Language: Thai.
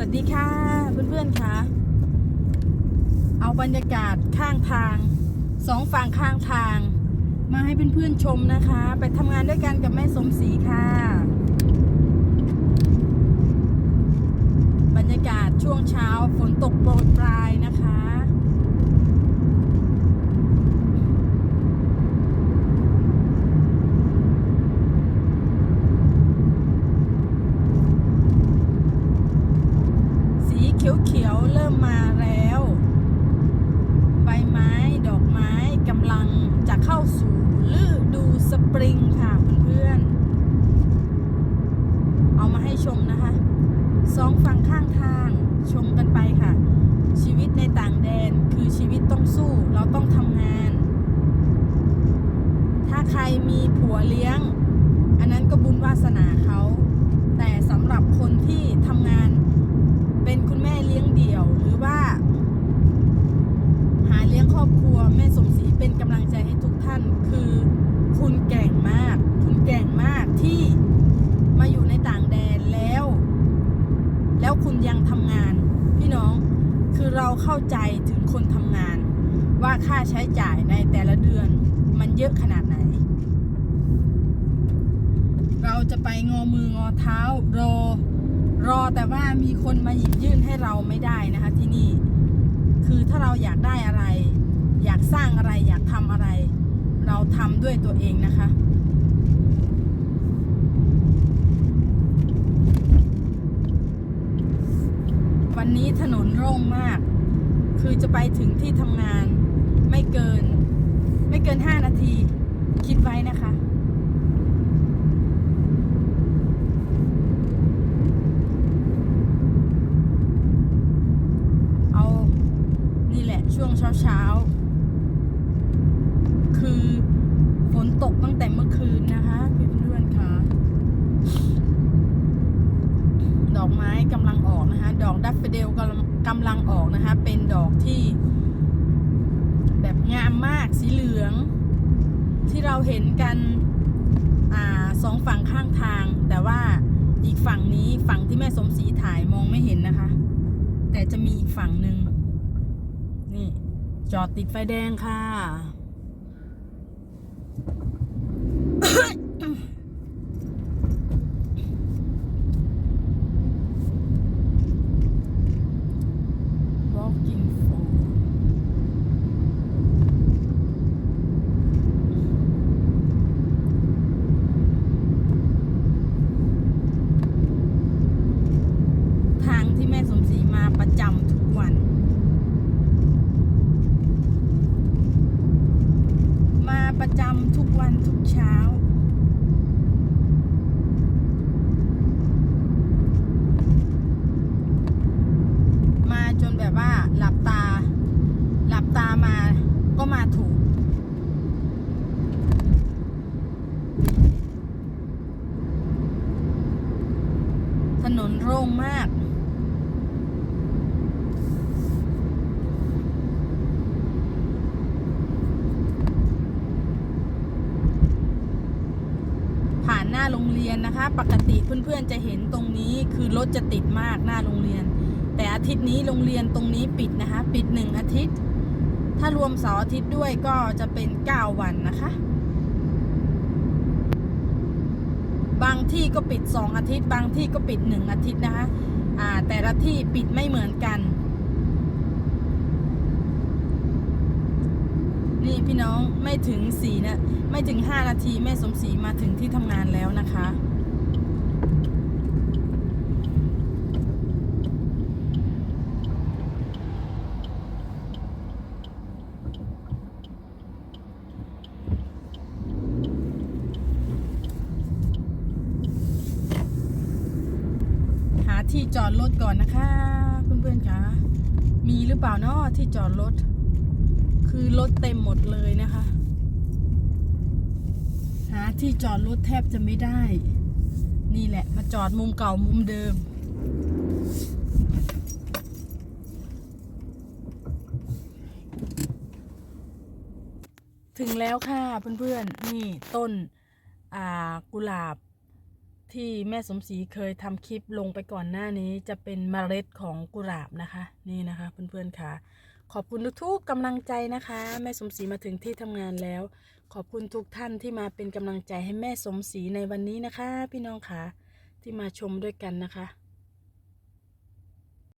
สวัสดีค่ะ เพื่อนๆค่ะ เอาบรรยากาศข้างทางสองฝั่งข้างทาง มาให้เพื่อนๆชมนะคะ ไปทำงานด้วยกันกับแม่สมศรีค่ะ บรรยากาศช่วงเช้าฝนตกโปรยปลายนะคะ สี เขียวๆเริ่มมาแล้ว ใบไม้ดอกไม้กำลังจะเข้าสู่ฤดูสปริงค่ะเพื่อนๆเอามาให้ชมนะคะสองฝั่งข้างทางชมกันไปค่ะ ชีวิตในต่างแดนคือชีวิตต้องสู้เราต้องทำงาน ถ้าใครมีผัวเลี้ยง อันนั้นก็บุญวาสนาเขา แต่สำหรับคนที่ทำงานเป็นคุณแม่เลี้ยงเดี่ยว หรือว่า หาเลี้ยงครอบครัวแม่สมศรี เป็นกำลังใจให้ทุกท่านคือคุณแก่งมาก คุณแก่งมากที่มาอยู่ในต่างแดนแล้ว แล้วคุณยังทำงาน พี่น้องคือเราเข้าใจถึงคนทำงาน ว่าค่าใช้จ่ายในแต่ละเดือนมันเยอะขนาดไหน เราจะไปงอมืองอเท้ารอรอแต่ว่ามีคนมาหยิบยื่นให้เราไม่ได้นะคะที่นี่ คือถ้าเราอยากได้อะไร อยากสร้างอะไรอยากทำอะไร เราทำด้วยตัวเองนะคะวันนี้ถนนโล่งมาก คือจะไปถึงที่ทำงานไม่เกิน ไม่เกิน 5 นาที คิดไว้นะคะ เอา นี่แหละช่วงเช้าเช้าๆคือฝนตกตั้งแต่เมื่อคืนนะคะเพื่อนๆค่ะ ด อกไม้กำลังออกนะคะดอกดัฟเฟเดลกำกำลังออกนะคะ เป็นดอกที่ แบบงามมากสีเหลือง ที่เราเห็นกันอ่าสองฝั่งข้างทาง แต่ว่าอีกฝั่งนี้ฝั่งที่แม่สมศรีถ่ายมองไม่เห็นนะคะ แต่จะมีอีกฝั่งหนึ่งนี่จอดติดไฟแดงค่ะ walking for ทางที่แม่สมศรีมาประจำทุกวัน มา ประจำทุกวันทุกเช้า มาจนแบบว่าหลับตา หลับตามาก็มาถูก ถนนโล่งมาก ผ่านหน้า โรงเรียนนะคะ ปกติเพื่อนๆจะเห็นตรงนี้คือรถจะติดมากหน้าโรงเรียน แต่อาทิตย์นี้โรงเรียนตรงนี้ปิดนะคะ ปิดหนึ่งอาทิตย์ ถ้ารวมเสาร์อาทิตย์ด้วยก็จะเป็น 9 วันนะคะ บางที่ก็ปิด 2 อาทิตย์ บางที่ก็ปิด 1 อาทิตย์นะคะแต่ละที่ปิดไม่เหมือนกัน นี่ พี่น้องไม่ถึงสี่นะไม่ถึง5นาทีแม่สมศรีมาถึงที่ทำงานแล้วนะคะ หาที่จอดรถก่อนนะคะ เพื่อนๆคะมีหรือเปล่าเนาะที่จอดรถ คือรถเต็มหมดเลยนะคะ หาที่จอดรถแทบจะไม่ได้ นี่แหละ มาจอดมุมเก่ามุมเดิม ถึงแล้วค่ะเพื่อนๆ นี่ต้นอ่ากุหลาบที่แม่สมศรีเคยทำคลิปลงไปก่อนหน้านี้จะเป็นเมล็ดของกุหลาบนะคะ นี่นะคะเพื่อนๆค่ะ ขอบคุณทุกๆกำลังใจนะคะ แม่สมศรีมาถึงที่ทำงานแล้ว ขอบคุณทุกท่านที่มาเป็นกำลังใจให้แม่สมศรีในวันนี้นะคะ พี่น้องค่ะที่มาชมด้วยกันนะคะ